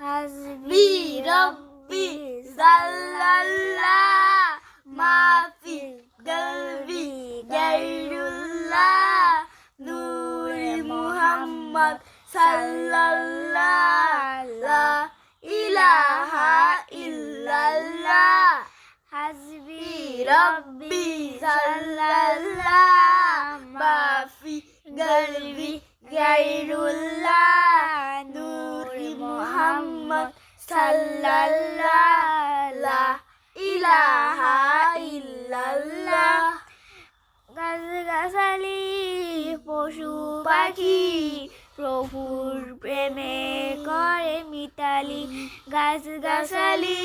হাসবি রব্বি জাল্লাল্লাহ মাফি গলবি গাইরুল্লাহ নূরে মুহাম্মদ সাল্লাল্লাহ লা ইলাহা ইল্লাল্লাহ হাসবি রব্বি জাল্লাল্লাহ মাফি গলবি গাইরুল্লাহ নূরে মুহাম্মদ সাল্লাল্লাহ ইলাহা ইল্লাল্লাহ গাছ গাছালি পশু পাখি, প্রভুর প্রেমে করে মিতালি। গাছ গাছালি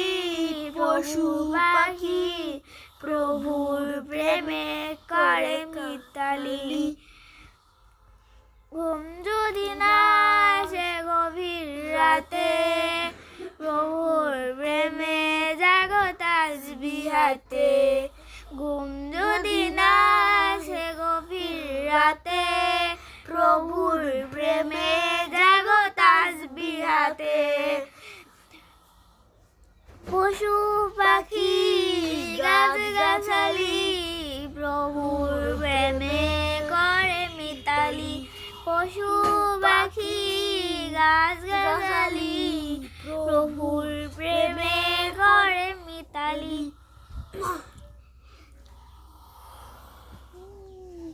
পশু পাখি, প্রভুর প্রেমে করে মিতালি। ঘুম যদি না তাসবি ঘুম যদি না আসে গভীর রাতে। প্রভুর প্রেমে জাগো তাসবি হাতে পশু পাখি গাছ গাছালি প্রভুর প্রেমে করে মিতালি। পশু পাখি গাছ